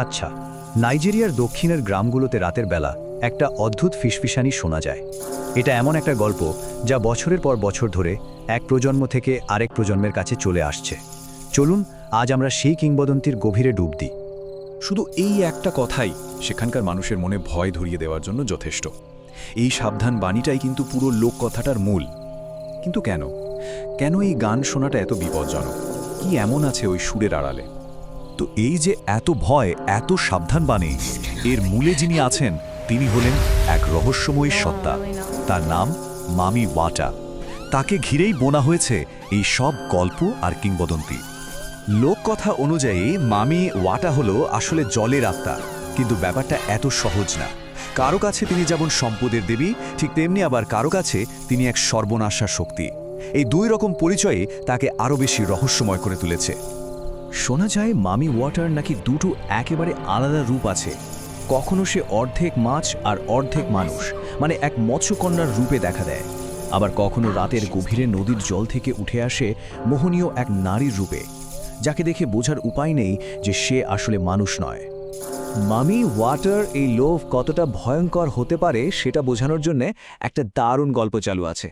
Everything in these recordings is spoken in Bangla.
আচ্ছা নাইজেরিয়ার দক্ষিণের গ্রামগুলোতে রাতের বেলা একটা অদ্ভুত ফিসফিসানি শোনা যায়। এটা এমন একটা গল্প যা বছরের পর বছর ধরে এক প্রজন্ম থেকে আরেক প্রজন্মের কাছে চলে আসছে। চলুন, আজ আমরা সেই কিংবদন্তির গভীরে ডুব দিই। শুধু এই একটা কথাই সেখানকার মানুষের মনে ভয় ধরিয়ে দেওয়ার জন্য যথেষ্ট। এই সাবধান বাণীটাই কিন্তু পুরো লোককথাটার মূল। কিন্তু কেন? কেন এই গান শোনাটা এত বিপজ্জনক? কি এমন আছে ওই সুরের আড়ালে? তো এই যে এত ভয়, এত সাবধান বাণী এর মূলে যিনি আছেন, তিনি হলেন এক রহস্যময়ী সত্তা। তার নাম মামি ওয়াটা। তাকে ঘিরেই বোনা হয়েছে এই সব গল্প আর কিংবদন্তি। লোককথা অনুযায়ী মামি ওয়াটা হলো আসলে জলের আত্মা, কিন্তু ব্যাপারটা এত সহজ না। কারও কাছে তিনি যেমন সম্পদের দেবী, ঠিক তেমনি আবার কারও কাছে তিনি এক সর্বনাশা শক্তি। এই দুই রকম পরিচয়ে তাকে আরও বেশি রহস্যময় করে তুলেছে। শোনা যায় মামি ওয়াটার নাকি দুটো একেবারে আলাদা রূপ আছে। কখনো সে অর্ধেক মাছ আর অর্ধেক মানুষ মানে এক মৎস্যকন্যার রূপে দেখা দেয়। আবার কখনো রাতের গভীরে নদীর জল থেকে উঠে আসে মোহনীয় এক নারীর রূপে, যাকে দেখে বোঝার উপায় নেই যে সে আসলে মানুষ নয়। মামি ওয়াটার এই লোভ কতটা ভয়ঙ্কর হতে পারে সেটা বোঝানোর জন্য একটা দারুণ গল্প চালু আছে।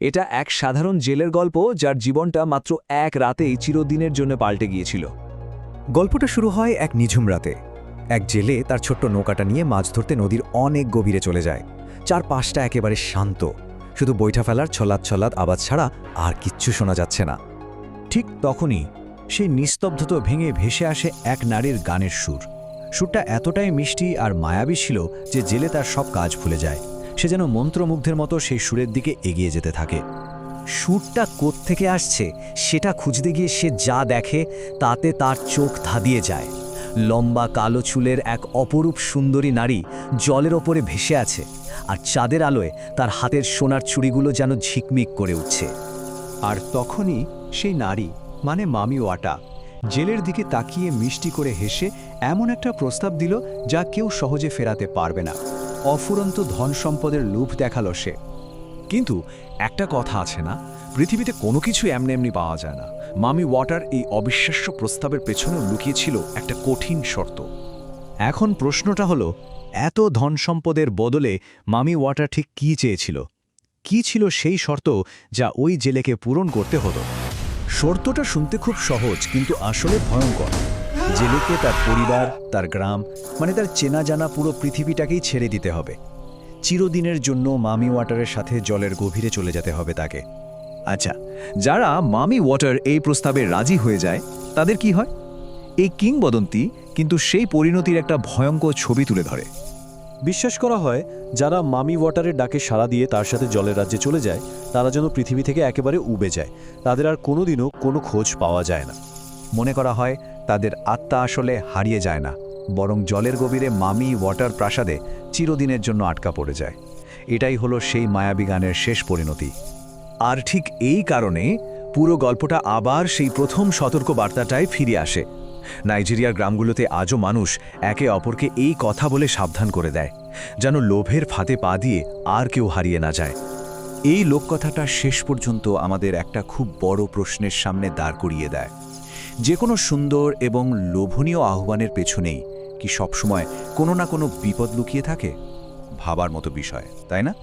এটা এক সাধারণ জেলের গল্প যার জীবনটা মাত্র এক রাতেই চিরদিনের জন্য পাল্টে গিয়েছিল। গল্পটা শুরু হয় এক নিঝুম রাতে। এক জেলে তার ছোট্ট নৌকাটা নিয়ে মাছ ধরতে নদীর অনেক গভীরে চলে যায়। চার পাশটা একেবারে শান্ত। শুধু বৈঠা ফেলার ছলাৎ ছলাৎ আওয়াজ ছাড়া আর কিচ্ছু শোনা যাচ্ছে না। ঠিক তখনই সেই নিস্তব্ধতা ভেঙে ভেসে আসে এক নারীর গানের সুর। সুরটা এতটাই মিষ্টি আর মায়াবী ছিল যে জেলে তার সব কাজ ভুলে যায়। সে যেন মন্ত্রমুগ্ধের মতো সেই সুরের দিকে এগিয়ে যেতে থাকে। সুরটা থেকে আসছে, সেটা খুঁজতে গিয়ে সে যা দেখে, তাতে তার চোখ ধাঁধিয়ে যায়। লম্বা কালো চুলের এক অপরূপ সুন্দরী নারী জলের ওপরে ভেসে আছে, আর চাঁদের আলোয় তার হাতের সোনার চুড়িগুলো যেন ঝিকমিক করে উঠছে। আর তখনই সেই নারী মানে মামি ওয়াটা, জেলের দিকে তাকিয়ে মিষ্টি করে হেসে এমন একটা প্রস্তাব দিল যা কেউ সহজে ফেরাতে পারবে না। অফুরন্ত ধন সম্পদের লোভ দেখাল সে। কিন্তু একটা কথা আছে না, পৃথিবীতে কোনো কিছু এমনি এমনি পাওয়া যায় না। মামি ওয়াটার এই অবিশ্বাস্য প্রস্তাবের পেছনেও লুকিয়েছিল একটা কঠিন শর্ত। এখন প্রশ্নটা হলো, এত ধন সম্পদের বদলে মামি ওয়াটার ঠিক কী চেয়েছিল? কি ছিল সেই শর্ত যা ওই জেলেকে পূরণ করতে হতো? শর্তটা শুনতে খুব সহজ, কিন্তু আসলে ভয়ঙ্কর। জেলেকে তার পরিবার, তার গ্রাম মানে তার চেনা জানা পুরো পৃথিবীটাকেই ছেড়ে দিতে হবে। চিরদিনের জন্য মামি ওয়াটারের সাথে জলের গভীরে চলে যেতে হবে তাকে। আচ্ছা যারা মামি ওয়াটার এই প্রস্তাবে রাজি হয়ে যায়, তাদের কি হয়? এই কিংবদন্তি কিন্তু সেই পরিণতির একটা ভয়ঙ্কর ছবি তুলে ধরে। বিশ্বাস করা হয়, যারা মামি ওয়াটারের ডাকে সাড়া দিয়ে তার সাথে জলের রাজ্যে চলে যায়, তারা যেন পৃথিবী থেকে একেবারে উবে যায়। তাদের আর কোনোদিনও কোনো খোঁজ পাওয়া যায় না। মনে করা হয় তাদের আত্মা আসলে হারিয়ে যায় না, বরং জলের গভীরে মামি ওয়াটার প্রাসাদে চিরদিনের জন্য আটকা পড়ে যায়। এটাই হলো সেই মায়াবী গানের শেষ পরিণতি। আর ঠিক এই কারণে পুরো গল্পটা আবার সেই প্রথম সতর্ক বার্তাটায় ফিরে আসে। নাইজেরিয়ার গ্রামগুলোতে আজও মানুষ একে অপরকে এই কথা বলে সাবধান করে দেয়, যেন লোভের ফাঁদে পা দিয়ে আর কেউ হারিয়ে না যায়। এই লোককথাটা শেষ পর্যন্ত আমাদের একটা খুব বড় প্রশ্নের সামনে দাঁড় করিয়ে দেয়। যে কোনো সুন্দর এবং লোভনীয় আহ্বানের পেছনেই কি সবসময় কোনো না কোনো বিপদ লুকিয়ে থাকে? ভাবার মতো বিষয়, তাই না?